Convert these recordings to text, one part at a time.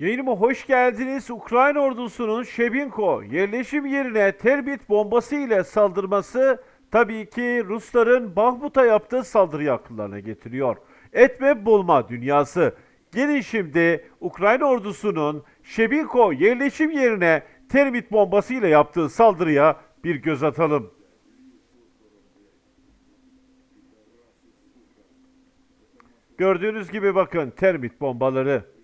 Yayınıma hoş geldiniz. Ukrayna ordusunun Şebinko yerleşim yerine terbit bombası ile saldırması tabii ki Rusların Bahmut'a yaptığı saldırıyı akıllarına getiriyor. Etme bulma dünyası. Gelin şimdi Ukrayna ordusunun Şebinko yerleşim yerine termit bombası ile yaptığı saldırıya bir göz atalım. Gördüğünüz gibi bakın termit bombaları.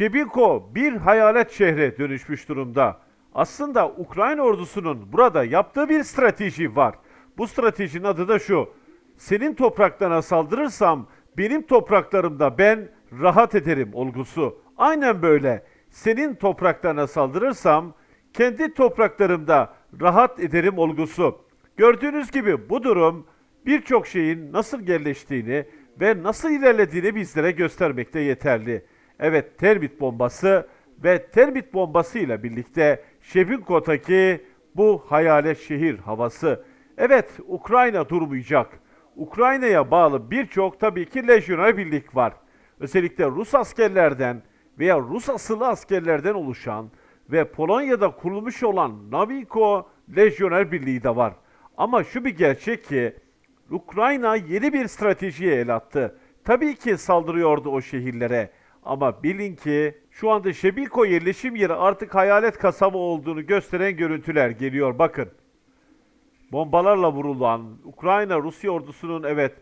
Şebinko bir hayalet şehre dönüşmüş durumda. Aslında Ukrayna ordusunun burada yaptığı bir strateji var. Bu stratejinin adı da şu. Senin topraklarına saldırırsam benim topraklarımda ben rahat ederim olgusu. Aynen böyle. Senin topraklarına saldırırsam kendi topraklarımda rahat ederim olgusu. Gördüğünüz gibi bu durum birçok şeyin nasıl yerleştiğini ve nasıl ilerlediğini bizlere göstermekte yeterli. Evet termit bombası ve termit bombası ile birlikte Şebinko'taki bu hayalet şehir havası. Evet Ukrayna durmayacak. Ukrayna'ya bağlı birçok tabii ki lejyoner birlik var. Özellikle Rus askerlerden veya Rus asıllı askerlerden oluşan ve Polonya'da kurulmuş olan Naviko lejyoner birliği de var. Ama şu bir gerçek ki Ukrayna yeni bir stratejiye el attı. Tabii ki saldırıyordu o şehirlere. Ama bilin ki şu anda Şebiko yerleşim yeri artık hayalet kasaba olduğunu gösteren görüntüler geliyor. Bakın. Bombalarla vurulan Ukrayna Rusya ordusunun evet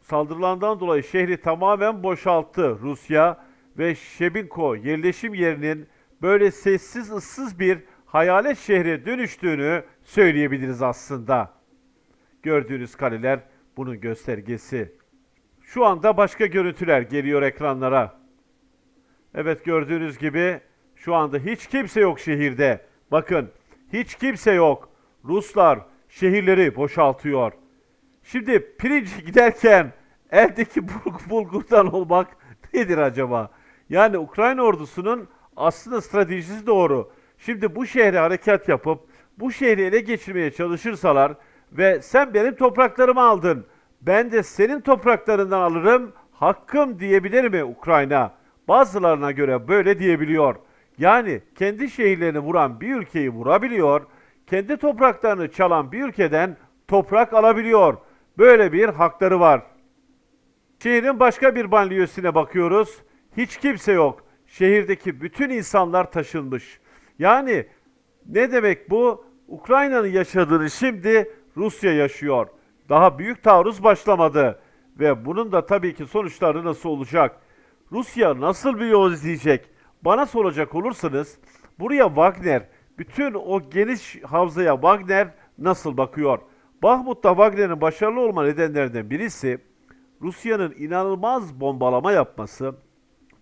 saldırılarından dolayı şehri tamamen boşalttı Rusya ve Şebinko yerleşim yerinin böyle sessiz ıssız bir hayalet şehre dönüştüğünü söyleyebiliriz aslında. Gördüğünüz kaleler bunun göstergesi. Şu anda başka görüntüler geliyor ekranlara. Evet gördüğünüz gibi şu anda hiç kimse yok şehirde. Bakın hiç kimse yok. Ruslar şehirleri boşaltıyor. Şimdi pirinç giderken eldeki bulg- bulgurdan olmak nedir acaba? Yani Ukrayna ordusunun aslında stratejisi doğru. Şimdi bu şehre harekat yapıp bu şehri ele geçirmeye çalışırsalar ve sen benim topraklarımı aldın, ben de senin topraklarından alırım, hakkım diyebilir mi Ukrayna? Bazılarına göre böyle diyebiliyor. Yani kendi şehirlerini vuran bir ülkeyi vurabiliyor, kendi topraklarını çalan bir ülkeden toprak alabiliyor. Böyle bir hakları var. Şehrin başka bir banliyösüne bakıyoruz. Hiç kimse yok. Şehirdeki bütün insanlar taşınmış. Yani ne demek bu? Ukrayna'nın yaşadığını şimdi Rusya yaşıyor. Daha büyük taarruz başlamadı. Ve bunun da tabii ki sonuçları nasıl olacak? Rusya nasıl bir yol izleyecek? Bana soracak olursanız buraya Wagner, bütün o geniş havzaya Wagner nasıl bakıyor? Bahmut'ta Wagner'in başarılı olma nedenlerinden birisi Rusya'nın inanılmaz bombalama yapması,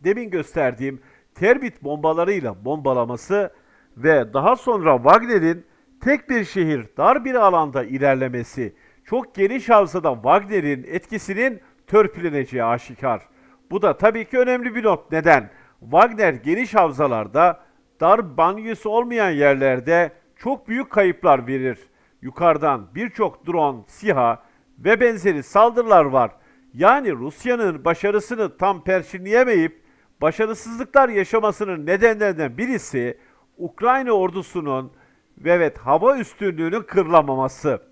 demin gösterdiğim terbit bombalarıyla bombalaması ve daha sonra Wagner'in tek bir şehir, dar bir alanda ilerlemesi, çok geniş havzada Wagner'in etkisinin törpüleneceği aşikar. Bu da tabii ki önemli bir not. Neden? Wagner geniş havzalarda, dar banyosu olmayan yerlerde çok büyük kayıplar verir. Yukarıdan birçok drone, SİHA ve benzeri saldırılar var. Yani Rusya'nın başarısını tam perçinleyemeyip başarısızlıklar yaşamasının nedenlerinden birisi Ukrayna ordusunun ve evet hava üstünlüğünün kırılamaması.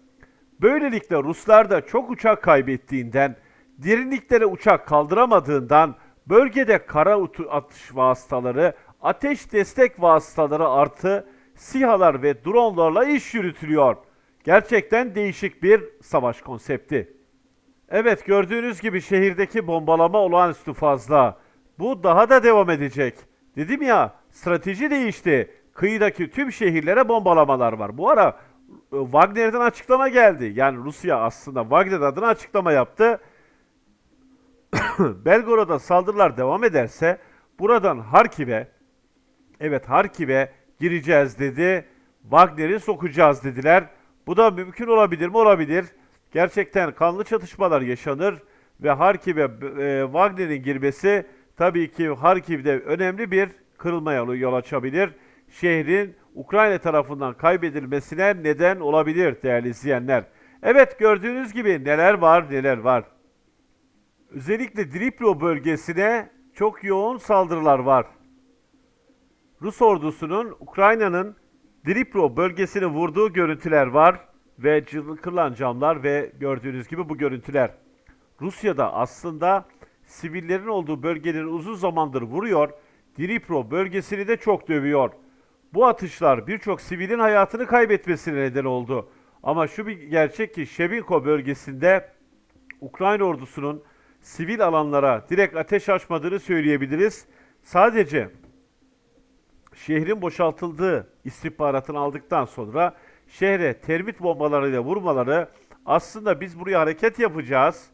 Böylelikle Ruslar da çok uçak kaybettiğinden, derinliklere uçak kaldıramadığından bölgede kara atış vasıtaları, ateş destek vasıtaları artı SİHA'lar ve dronlarla iş yürütülüyor. Gerçekten değişik bir savaş konsepti. Evet gördüğünüz gibi şehirdeki bombalama olağanüstü fazla. Bu daha da devam edecek. Dedim ya strateji değişti. Kıyıdaki tüm şehirlere bombalamalar var. Bu ara e, Wagner'den açıklama geldi. Yani Rusya aslında Wagner adına açıklama yaptı. Belgorod'a saldırılar devam ederse buradan Harkiv'e evet Harkiv'e gireceğiz dedi. Wagner'i sokacağız dediler. Bu da mümkün olabilir mi? Olabilir. Gerçekten kanlı çatışmalar yaşanır ve Harkiv'e e, Wagner'in girmesi tabii ki Harkiv'de önemli bir kırılmaya yol açabilir. Şehrin Ukrayna tarafından kaybedilmesine neden olabilir değerli izleyenler. Evet gördüğünüz gibi neler var neler var. Özellikle Driplo bölgesine çok yoğun saldırılar var. Rus ordusunun Ukrayna'nın Dnipro bölgesini vurduğu görüntüler var ve kırılan camlar ve gördüğünüz gibi bu görüntüler. Rusya'da aslında sivillerin olduğu bölgeleri uzun zamandır vuruyor, Dnipro bölgesini de çok dövüyor. Bu atışlar birçok sivilin hayatını kaybetmesine neden oldu. Ama şu bir gerçek ki Şebinko bölgesinde Ukrayna ordusunun sivil alanlara direkt ateş açmadığını söyleyebiliriz. Sadece şehrin boşaltıldığı istihbaratını aldıktan sonra şehre termit bombalarıyla vurmaları aslında biz buraya hareket yapacağız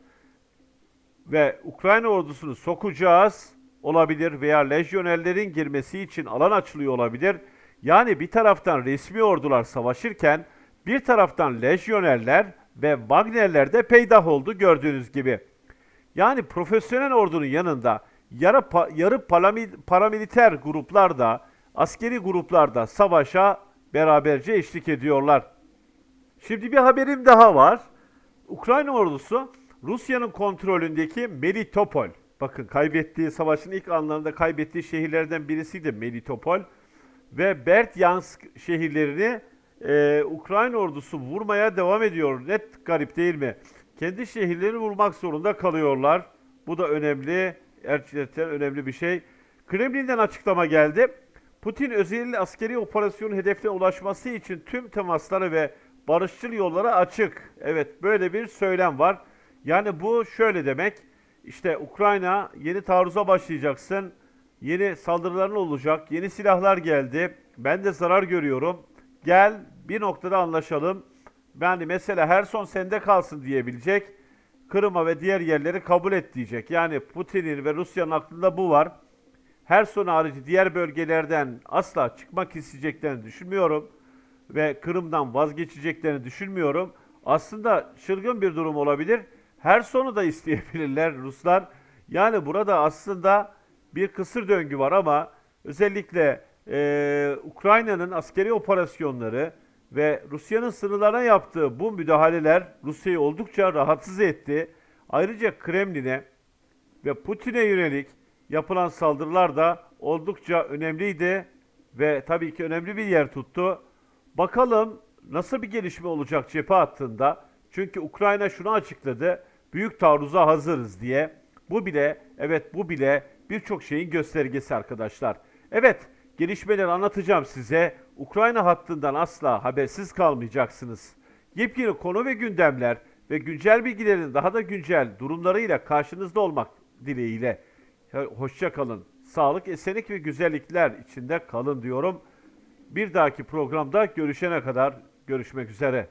ve Ukrayna ordusunu sokacağız olabilir veya lejyonerlerin girmesi için alan açılıyor olabilir. Yani bir taraftan resmi ordular savaşırken bir taraftan lejyonerler ve Wagnerler de peydah oldu gördüğünüz gibi. Yani profesyonel ordunun yanında yarı, yarı paramiliter gruplar da askeri gruplar da savaşa beraberce eşlik ediyorlar. Şimdi bir haberim daha var. Ukrayna ordusu Rusya'nın kontrolündeki Melitopol. Bakın kaybettiği savaşın ilk anlarında kaybettiği şehirlerden birisiydi Melitopol. Ve Berdyansk şehirlerini e, Ukrayna ordusu vurmaya devam ediyor. Net garip değil mi? Kendi şehirlerini vurmak zorunda kalıyorlar. Bu da önemli, gerçekten önemli bir şey. Kremlin'den açıklama geldi. Putin özel askeri operasyon hedefine ulaşması için tüm temasları ve barışçıl yollara açık. Evet böyle bir söylem var. Yani bu şöyle demek. İşte Ukrayna yeni taarruza başlayacaksın. Yeni saldırıların olacak. Yeni silahlar geldi. Ben de zarar görüyorum. Gel bir noktada anlaşalım. Yani mesela her son sende kalsın diyebilecek. Kırım'a ve diğer yerleri kabul et diyecek. Yani Putin'in ve Rusya'nın aklında bu var. Her son harici diğer bölgelerden asla çıkmak isteyeceklerini düşünmüyorum. Ve Kırım'dan vazgeçeceklerini düşünmüyorum. Aslında çılgın bir durum olabilir. Her sonu da isteyebilirler Ruslar. Yani burada aslında bir kısır döngü var ama özellikle eee, Ukrayna'nın askeri operasyonları ve Rusya'nın sınırlarına yaptığı bu müdahaleler Rusya'yı oldukça rahatsız etti. Ayrıca Kremlin'e ve Putin'e yönelik yapılan saldırılar da oldukça önemliydi ve tabii ki önemli bir yer tuttu. Bakalım nasıl bir gelişme olacak cephe hattında. Çünkü Ukrayna şunu açıkladı. Büyük taarruza hazırız diye. Bu bile evet bu bile birçok şeyin göstergesi arkadaşlar. Evet gelişmeleri anlatacağım size. Ukrayna hattından asla habersiz kalmayacaksınız. Yepyeni konu ve gündemler ve güncel bilgilerin daha da güncel durumlarıyla karşınızda olmak dileğiyle. Hoşça kalın. Sağlık, esenlik ve güzellikler içinde kalın diyorum. Bir dahaki programda görüşene kadar görüşmek üzere.